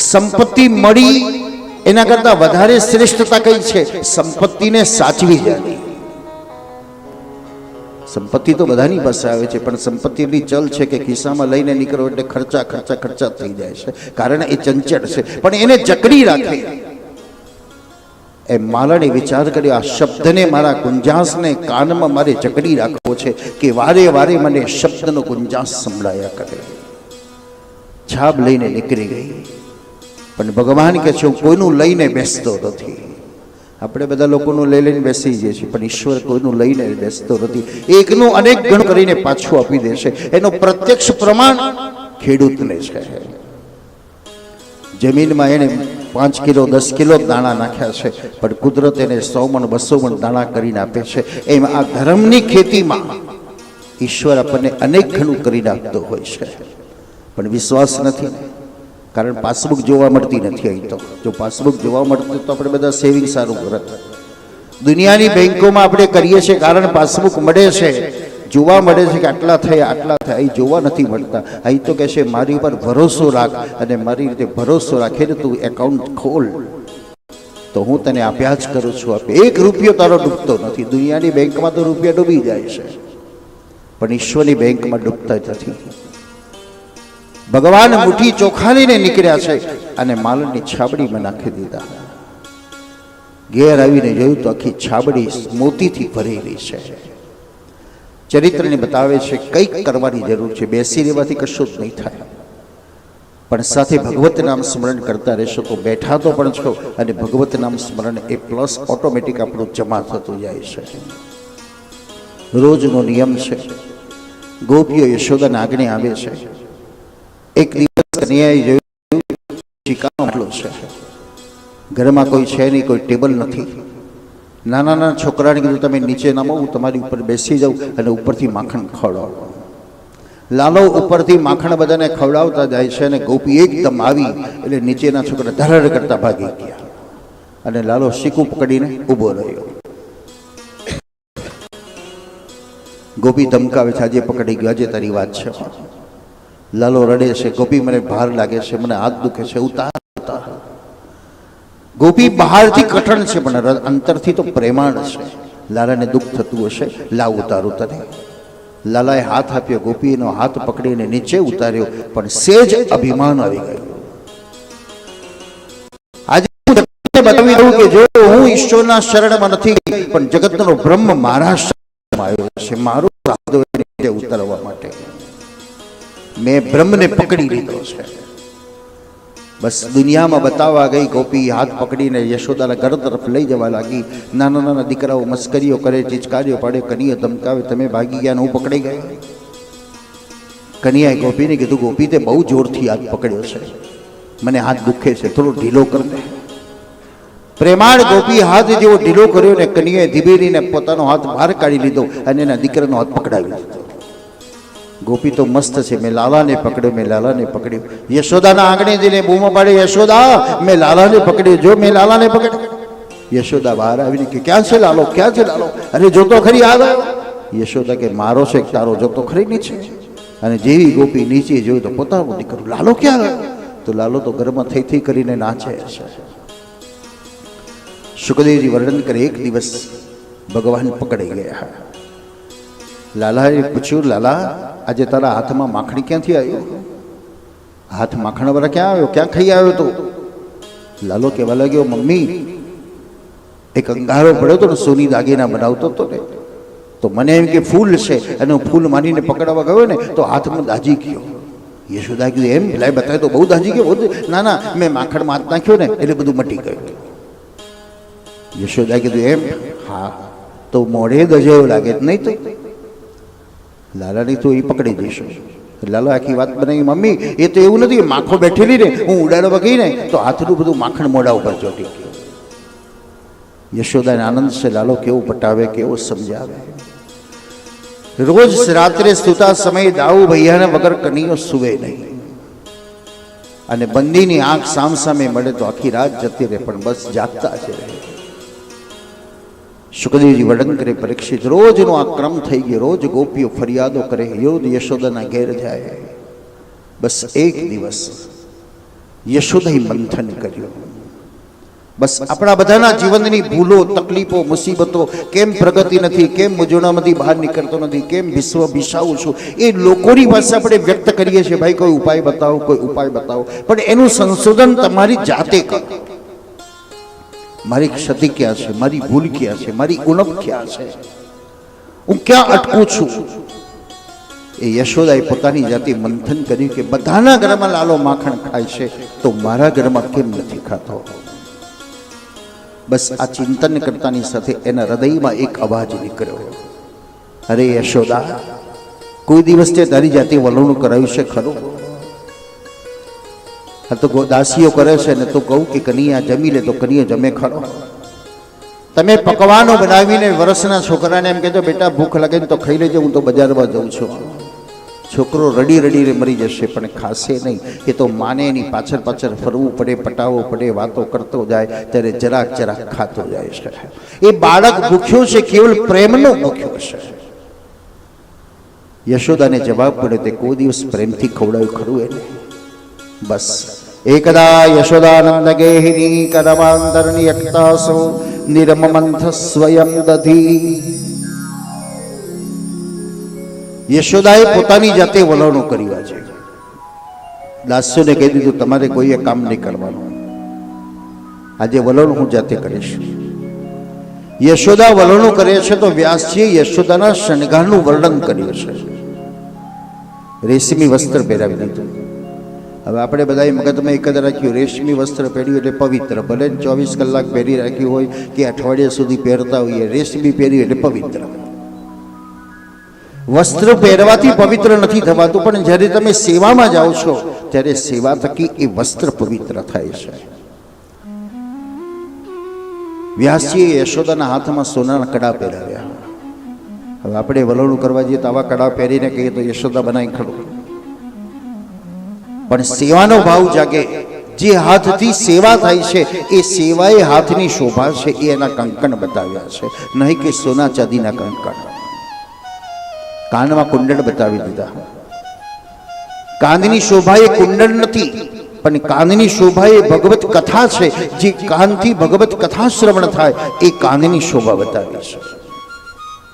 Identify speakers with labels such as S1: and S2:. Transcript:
S1: સંપત્તિ મળી, એના કરતા વધારે શ્રેષ્ઠતા કઈ છે? સંપત્તિને સાચવી જાય. સંપત્તિ તો બધાની પાસે આવે છે, પણ સંપત્તિ એટલી ચલ છે કે ખિસ્સામાં લઈને નીકળો એટલે ખર્ચા ખર્ચા ખર્ચા થઈ જાય છે. કારણ એ ચંચળ છે. પણ એને જકડી રાખે. એ માલણે વિચાર કર્યો, આ શબ્દને મારા ગુંજાસને કાનમાં મારે જકડી રાખવો છે કે વારે વારે મને શબ્દનો ગુંજાસ સંભળાયા કરે. છાબ લઈને નીકળી ગઈ. પણ ભગવાન કે છે, હું કોઈનું લઈને બેસતો નથી. આપણે બધા લોકોનું લઈ લઈને બેસી જઈએ છીએ, પણ ઈશ્વર કોઈનું લઈને બેસતો નથી. એકનું અનેક ગણ કરીને પાછું આપી દેશે એનું પ્રત્યક્ષ પ્રમાણ ખેડૂતને છે. જમીનમાં એને પાંચ કિલો, દસ કિલો દાણા નાખ્યા છે, પણ કુદરત એને સો મણ, બસો મણ દાણા કરીને આપે છે. એમ આ ધર્મની ખેતીમાં ઈશ્વર આપણને અનેક ઘણું કરી આપતો હોય છે. પણ વિશ્વાસ નથી. કારણ પાસબુક જોવા મળતી નથી અહીં તો. જો પાસબુક જોવા મળતી તો આપણે બધા સેવિંગ સારું કરત દુનિયાની બેંકોમાં આપણે કરીએ છીએ કારણ પાસબુક મળે છે. જોવા મળે છે કે આટલા થયા આટલા થયા. અહીં જોવા નથી મળતા. અહીં તો કહે છે, મારી ઉપર ભરોસો રાખ અને મારી રીતે ભરોસો રાખીને તું એકાઉન્ટ ખોલ. તો હું તને આપ્યા જ કરું છું. આપે એક રૂપિયો તારો ડૂબતો નથી. દુનિયાની બેંકમાં તો રૂપિયા ડૂબી જાય છે. પણ ઈશ્વરની બેંકમાં ડૂબતા જ નથી. ભગવાન મુઠ્ઠી ચોખા લઈને નીકળ્યા છે અને માલણની છાબડીમાં નાખી દીધા. ઘેર આવીને જોયું તો આખી છાબડી મોતીથી ભરેલી છે. ચરિત્રને બતાવે છે કંઈક કરવાની જરૂર છે બેસી રહેવાથી કશું જ નહીં થાય. પણ સાથે ભગવત નામ સ્મરણ કરતા રહેશો તો બેઠા તો પણ છો અને ભગવત નામ સ્મરણ એ પ્લસ ઓટોમેટિક આપણું જમા થતું જાય છે. રોજનો નિયમ છે. ગોપીઓ યશોદાના આગળ આવે છે. એક દિવસ કન્યાએ જોયું માટલો છે. ઘરમાં કોઈ છે નહીં, કોઈ ટેબલ નથી. નાના નાના છોકરાને કીધું, તમે નીચે નામો, હું તમારી ઉપર બેસી જાઉં અને ઉપરથી માખણ ખવડાવો. લાલો ઉપરથી માખણ બધાને ખવડાવતા જાય છે અને ગોપી એકદમ આવી એટલે નીચેના છોકરા ધરડ કરતા ભાગી ગયા. અને લાલો શીકું પકડીને ઊભો રહ્યો. ગોપી ધમકાવે છે, આજે પકડી ગયો, આજે તારી વાત છે. લાલો રડે છે, ગોપી મને ભાર લાગે છે, મને હાથ દુખે છે, ઉતાર ઉતાર. ગોપી બહારથી કઠણ છે, પણ અંતરથી તો પ્રેમાણ છે. લાલાને દુઃખ થતું હશે, લાવ ઉતારું તને. લાલાએ હાથ આપ્યો, ગોપીનો હાથ પકડીને નીચે ઉતાર્યો, પણ સેજ અભિમાન આવી ગયું. આજે હું બતાવી દઉં કે જો હું ઈશ્વરના શરણમાં નથી પણ જગતનો બ્રહ્મ મારા શરણમાં આવ્યો છે. મારું મેં બ્રહ્મને પકડી લીધો છે. બસ દુનિયામાં બતાવવા ગઈ ગોપી હાથ પકડીને યશોદાના ઘર તરફ લઈ જવા લાગી. નાના નાના દીકરાઓ મસ્કરીઓ કરે, ચિચકારીઓ પાડે કનીએ ધમકાવે, તમે ભાગી ગયા ને હું પકડી ગયો? કનિયાએ ગોપીને કીધું, ગોપી, તે બહુ જોરથી હાથ પકડ્યો છે. મને હાથ દુખે છે, થોડો ઢીલો કર પ્રેમાળ ગોપી હાથ જેવો ઢીલો કર્યો ને કનિયાએ ધીબેરીને પોતાનો હાથ બહાર કાઢી લીધો અને એના દીકરાનો હાથ પકડાવી લીધો. ગોપી તો મસ્ત છે. મેં લાલાને પકડ્યો, મેં લાલાને પકડ્યો. યશોદાના આંગણે જઈને બૂમો પાડે યશોદા, મેં લાલાને પકડ્યો. જો મેં લાલાને પકડ્યો. યશોદા બહાર આવીને કે, ક્યાં છે લાલો? ક્યાં છે લાલો? અરે જોતો ખરી આવ્યો યશોદા કે, મારો છે તારો? જોતો ખરી નીચે અને જેવી ગોપી નીચે જોયું તો પોતાનું દીકરો, લાલો ક્યાં ગયો તો લાલો તો ઘરમાં થઈ થઈ કરીને નાચે છે. સુખદેવજી વર્ણન કરે, એક દિવસ ભગવાન પકડાઈ ગયા. લાલાએ પૂછ્યું, લાલા આજે તારા હાથમાં માખણી ક્યાંથી આવ્યું હાથ માખણ વાળા ક્યાં આવ્યો? ક્યાં ખાઈ આવ્યો તો? લાલો કહેવા લાગ્યો, મમ્મી, એક અંગારો પડ્યો તો ને, સોની દાગીના બનાવતો હતો ને, તો મને એમ કે ફૂલ છે, અને હું ફૂલ માનીને પકડવા ગયો ને, તો હાથમાં દાજી ગયો. યશોદા કીધું એમ? લાય બતાવે તો બહુ દાજી ગયો. ના ના, મેં માખણમાં હાથ નાખ્યો ને, એટલે બધું મટી ગયું. યશોદા કીધું એમ? હા, તો મોઢે દજાયો લાગે નહીં તો. લાલાની તો એ પકડી દઈશું લાલા આખી વાત બનાવી, મમ્મી, એ તો એવું નથી, માખો બેઠેલી ને હું ઉડાડવા ગઈ ને તો હાથનું બધું માખણ મોઢા ઉપર ચોટી યશોદાને આનંદ છે, લાલો કેવું પટાવે, કેવો સમજાવે. રોજ રાત્રે સુતા સમયે દાઉ ભૈયાને વગર કનીઓ સુવે નહીં. અને બંદીની આંખ સામ સામે મળે તો આખી રાત જતી રહે, પણ બસ જાગતા જ રહે. સુખદેવજી વડંકરે પરીક્ષિત રોજનો આ ક્રમ થઈ ગયો. રોજ ગોપીઓ ફરિયાદો કરે રોજ યશોદાના ઘેર જાય. બસ એક દિવસ યશોદાએ મંથન કર્યું. બસ આપણા બધાના જીવનની ભૂલો, તકલીફો, મુસીબતો કેમ પ્રગતિ નથી, કેમ મૂંઝવણમાંથી બહાર નીકળતો નથી, કેમ વિશ્વ વિસાવું છું, એ લોકોની પાસે આપણે વ્યક્ત કરીએ છીએ, ભાઈ, કોઈ ઉપાય બતાવો, કોઈ ઉપાય બતાવો. પણ એનું સંશોધન તમારી જાતે કરો. મારી ક્ષતિ ક્યાં છે? મારી ભૂલ ક્યાં છે? મારી ઉણપ ક્યાં છે? હું ક્યાં અટકું છું? એ યશોદાએ પોતાની જાતે મંથન કર્યું કે બધાના ઘરમાં લાલો માખણ ખાય છે, તો મારા ઘરમાં કેમ નથી ખાતો? બસ આ ચિંતન કરતાની સાથે એના હૃદયમાં એક અવાજ નીકળ્યો. અરે યશોદા, કોઈ દિવસ તે તારી જાતે વલણું કરાવ્યું છે ખરું? આ તો દાસીઓ કરે છે ને તો કહું કે કનૈયા જમી લે તો કનૈયો જમે ખરો. તમે પકવાનો બનાવીને વર્ષના છોકરાને એમ કહેજો, બેટા, ભૂખ લાગે ને તો ખાઈ લેજો, હું તો બજારમાં જઉં છું. છોકરો રડી રડીને મરી જશે, પણ ખાશે નહીં. એ તો માને એની પાછળ પાછળ ફરવું પડે, પટાવવું પડે, વાતો કરતો જાય, ત્યારે જરાક જરાક ખાતો જાય છે. એ બાળક ભૂખ્યું છે, કેવલ પ્રેમનો ભૂખ્યો છે યશોદાને જવાબ પડ્યો, તે કોઈ દિવસ પ્રેમથી ખવડાવ્યું ખરું એને? બસ એકદા યશોદાનંદ ગેહિની કરમાંતરનિયક્તાસો નિરમમંથ સ્વયં દધી યશોદાએ પોતાની જાતે વલણો કર્યા છે। દાસ્યોને કહી દીધું, તમારે કોઈએ કામ નહીં કરવાનું. આજે વલણ હું જાતે કરીશ. યશોદા વલણો કરે છે તો વ્યાસજીએ યશોદાના શણગારનું વર્ણન કર્યું છે। રેશમી વસ્ત્ર પહેરાવી દીધું। હવે આપણે બધાએ મગજમાં એક જ રાખ્યું, રેશમી વસ્ત્ર પહેર્યું એટલે પવિત્ર. ભલે ચોવીસ કલાક પહેરી રાખ્યું હોય કે અઠવાડિયા સુધી પહેરતા હોઈએ, રેશમી પહેર્યું એટલે પવિત્ર. વસ્ત્ર પહેરવાથી પવિત્ર નથી થવાતું, પણ જ્યારે તમે સેવામાં જાઓ છો, ત્યારે સેવા થકી એ વસ્ત્ર પવિત્ર થાય છે. વ્યાસજીએ યશોદાના હાથમાં સોનાના કડા પહેરાવ્યા. હવે આપણે વલણું કરવા જઈએ તો આવા કડા પહેરીને કહીએ તો યશોદા બનાવી ખડું. પણ સેવાનો ભાવ જાગે. જે હાથથી સેવા થાય છે, એ સેવાએ હાથની શોભા છે, એ એના કંકણ બતાવ્યા છે. નહીં કે સોના ચાંદીના કંકણ. કાનમાં કુંડળ બતાવી દીધા. કાનની શોભા એ કુંડળ નથી, પણ કાનની શોભા એ ભગવત કથા છે. જે કાનથી ભગવત કથા શ્રવણ થાય, એ કાનની શોભા બતાવી છે.